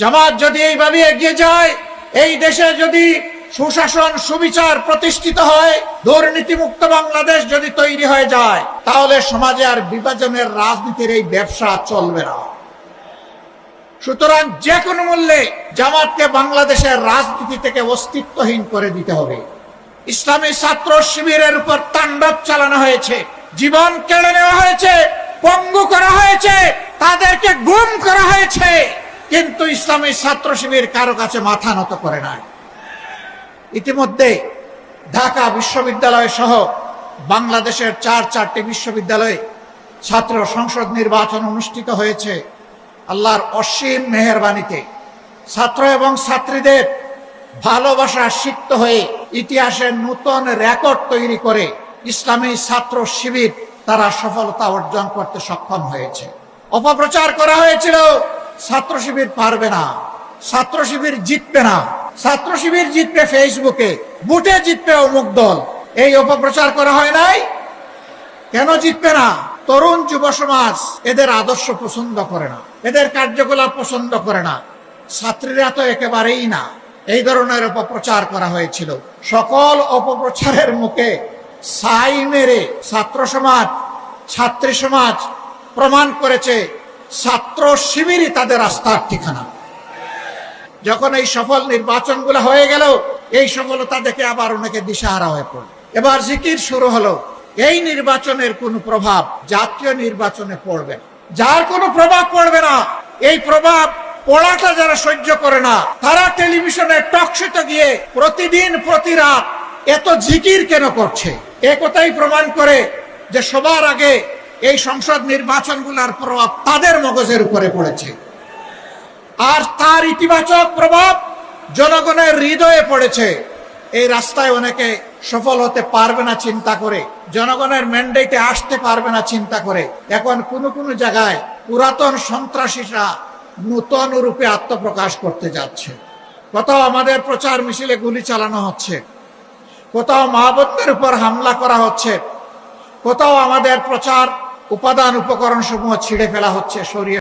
জামাত যদি এইভাবে এগিয়ে যায়, এই দেশে যদি সুশাসন, সুবিচার প্রতিষ্ঠিত হয়, দুর্নীতিমুক্ত বাংলাদেশ যদি তৈরি হয়ে যায়, তাহলে সমাজে আর বিভাজনের রাজনীতির এই ব্যবসা চলবে না। সুতরাং যে কোনো মূল্যে জামাতকে বাংলাদেশের রাজনীতি থেকে অস্তিত্বহীন করে দিতে হবে। ইসলামী ছাত্র শিবিরের উপর তাণ্ডব চালানো হয়েছে, জীবন কেড়ে নেওয়া হয়েছে, পঙ্গু করা হয়েছে, তাদেরকে গুম করা হয়েছে। কিন্তু ইসলামী ছাত্র শিবির কারও কাছে মাথা নত করে নাই। ইতিমধ্যে ঢাকা বিশ্ববিদ্যালয় সহ বাংলাদেশের চার চারটি বিশ্ববিদ্যালয়ে ছাত্র সংসদ নির্বাচন অনুষ্ঠিত হয়েছে। আল্লাহর অসীম মেহরবানিতে ছাত্র এবং ছাত্রীদের ভালোবাসা সিক্ত হয়ে ইতিহাসের নূতন রেকর্ড তৈরি করে ইসলামী ছাত্র শিবির তারা সফলতা অর্জন করতে সক্ষম হয়েছে। অপপ্রচার করা হয়েছিল। ছাত্র শিবির পারবে না, ছাত্র শিবির জিতবে না, ছাত্র শিবির জিতবে ফেসবুকে বুটে জিতবে অমুক দল। এই অপপ্রচার করা হয় নাই? কেন জিতবে না? তরুণ যুব সমাজ এদের আদর্শ পছন্দ করে না, এদের কার্যকলাপ পছন্দ করে না, ছাত্রীরা তো একেবারেই না। এই ধরনের অপপ্রচার করা হয়েছিল। সকল অপপ্রচারের মুখে সাই মেরে ছাত্র সমাজ, ছাত্রী সমাজ প্রমাণ করেছে ছাত্র শিবিরই তাদের আস্থার ঠিকানা। যখন এই সফল নির্বাচনগুলো হয়ে গেল, এই সফলতা দেখে আবার অনেকে দিশাহারা হয়ে পড়ল। এবার জিকির শুরু হলো, এই নির্বাচনের কোনো প্রভাব জাতীয় নির্বাচনে পড়বে যার কোনো প্রভাব পড়বে না, এই প্রভাব পড়াটা যারা সহ্য করে না, তারা টেলিভিশনে টকশোতে গিয়ে প্রতিদিন, প্রতি রাত এত জিকির কেন করছে? এ কথাই প্রমাণ করে যে সবার আগে এই সংসদ নির্বাচনগুলোর প্রভাব তাদের মগজের উপরে পড়েছে। আর তার ইতিবাচক প্রভাব জনগণের হৃদয়ে পড়েছে। এই রাস্তায় অনেকে সফল হতে পারবে না চিন্তা করে, জনগণের ম্যান্ডেটে আসতে পারবে না চিন্তা করে। এখন কোন কোন জায়গায় পুরাতন সন্ত্রাসীরা নূতন রূপে আত্মপ্রকাশ করতে যাচ্ছে। কোথাও আমাদের প্রচার মিছিলে গুলি চালানো হচ্ছে। কোথাও মাহবুবদের উপর হামলা করা হচ্ছে। কোথাও আমাদের প্রচার উপাদান উপকরণ সমূহ ছিঁড়ে ফেলা হচ্ছে সরিয়ে